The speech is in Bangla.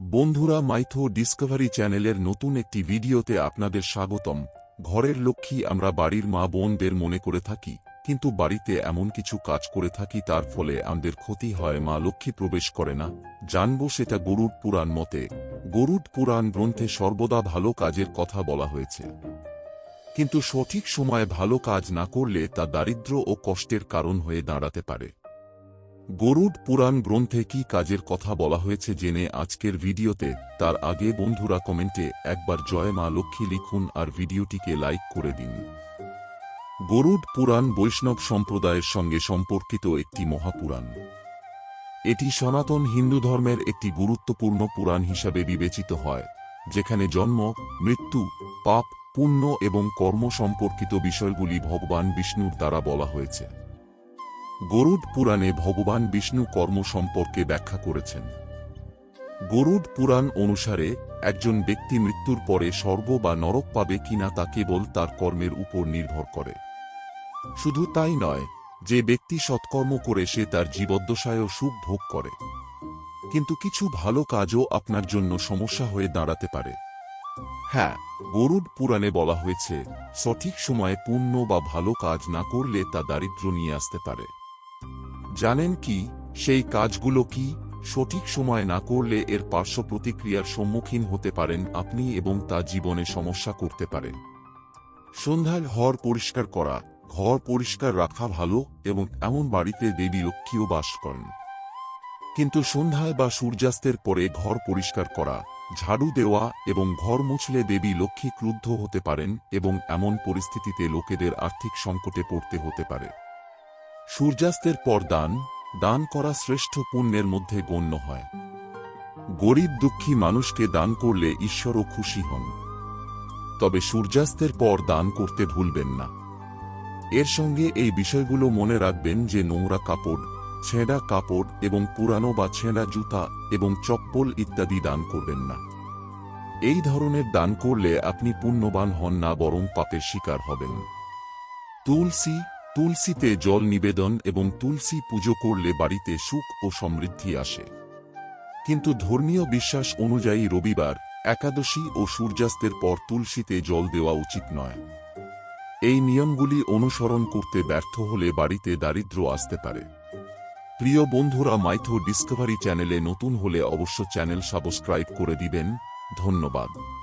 বন্ধুরা মাইথো ডিসকভারি চ্যানেলের নতুন একটি ভিডিওতে আপনাদের স্বাগতম। ঘরের লক্ষ্মী আমরা বাড়ির মা বোনদের মনে করে থাকি, কিন্তু বাড়িতে এমন কিছু কাজ করে থাকি তার ফলে আমাদের ক্ষতি হয়, মা লক্ষ্মী প্রবেশ করে না। জানব সেটা গরুড পুরাণ মতে। গরুড পুরাণ গ্রন্থে সর্বদা ভালো কাজের কথা বলা হয়েছে। কিন্তু সঠিক সময়ে ভালো কাজ না করলে তা দারিদ্র্য ও কষ্টের কারণ হয়ে দাঁড়াতে পারে। গরুড পুরাণ গ্রন্থে কি কাজের কথা বলা হয়েছে জেনে আজকের ভিডিওতে, তার আগে বন্ধুরা কমেন্টে একবার জয় মা লক্ষ্মী লিখুন আর ভিডিওটিকে লাইক করে দিন। গরুড পুরাণ বৈষ্ণব সম্প্রদায়ের সঙ্গে সম্পর্কিত একটি মহাপুরাণ। এটি সনাতন হিন্দু ধর্মের একটি গুরুত্বপূর্ণ পুরাণ হিসাবে বিবেচিত হয়, যেখানে জন্ম, মৃত্যু, পাপ, পুণ্য এবং কর্ম সম্পর্কিত বিষয়গুলি ভগবান বিষ্ণুর দ্বারা বলা হয়েছে। গরুড পুরাণে ভগবান বিষ্ণু কর্ম সম্পর্কে ব্যাখ্যা করেছেন। গরুড পুরাণ অনুসারে, একজন ব্যক্তি মৃত্যুর পরে স্বর্গ বা নরক পাবে কিনা তা কেবল তার কর্মের উপর নির্ভর করে। শুধু তাই নয়, যে ব্যক্তি সৎকর্ম করে সে তার জীবদ্দশায়ও সুখ ভোগ করে। কিন্তু কিছু ভালো কাজও আপনার জন্য সমস্যা হয়ে দাঁড়াতে পারে। হ্যাঁ গরুড পুরাণে বলা হয়েছে, সঠিক সময়ে পুণ্য বা ভালো কাজ না করলে তা দারিদ্র্য নিয়ে আসতে পারে। জানেন কি, সেই কাজগুলো কি? সঠিক সময় না করলে এর পার্শ্ব প্রতিক্রিয়ার সম্মুখীন হতে পারেন আপনি এবং তা জীবনে সমস্যা করতে পারে সন্ধ্যায় ঘর পরিষ্কার করা, ঘর পরিষ্কার রাখা ভালো এবং এমন বাড়িতে দেবী লক্ষ্মীও বাস করেন। কিন্তু সন্ধ্যায় বা সূর্যাস্তের পরে ঘর পরিষ্কার করা, ঝাড়ু দেওয়া এবং ঘর মুছলে দেবী লক্ষ্মী ক্রুদ্ধ হতে পারেন এবং এমন পরিস্থিতিতে লোকেদের আর্থিক সংকটে পড়তে হতে পারে। সূর্যাস্তের পর দান দান করা শ্রেষ্ঠ পুণ্যের মধ্যে গণ্য হয়। গরিব দুঃখী মানুষকে দান করলে ঈশ্বরও খুশি হন। তবে সূর্যাস্তের পর দান করতে ভুলবেন না। এর সঙ্গে এই বিষয়গুলো মনে রাখবেন যে নোংরা কাপড়, ছেঁড়া কাপড় এবং পুরানো বা ছেঁড়া জুতা এবং চপ্পল ইত্যাদি দান করবেন না। এই ধরনের দান করলে আপনি পুণ্যবান হন না বরং পাপের শিকার হবেন। তুলসী তুলসীতে জল নিবেদন এবং তুলসী পুজো করলে বাড়িতে সুখ ও সমৃদ্ধি আসে। কিন্তু ধর্মীয় বিশ্বাস অনুযায়ী রবিবার, একাদশী ও সূর্যাস্তের পর তুলসীতে জল দেওয়া উচিত নয়। এই নিয়মগুলি অনুসরণ করতে ব্যর্থ হলে বাড়িতে দারিদ্র্য আসতে পারে। প্রিয় বন্ধুরা, মাইথো ডিসকভারি চ্যানেলে নতুন হলে অবশ্য চ্যানেল সাবস্ক্রাইব করে দিবেন। ধন্যবাদ।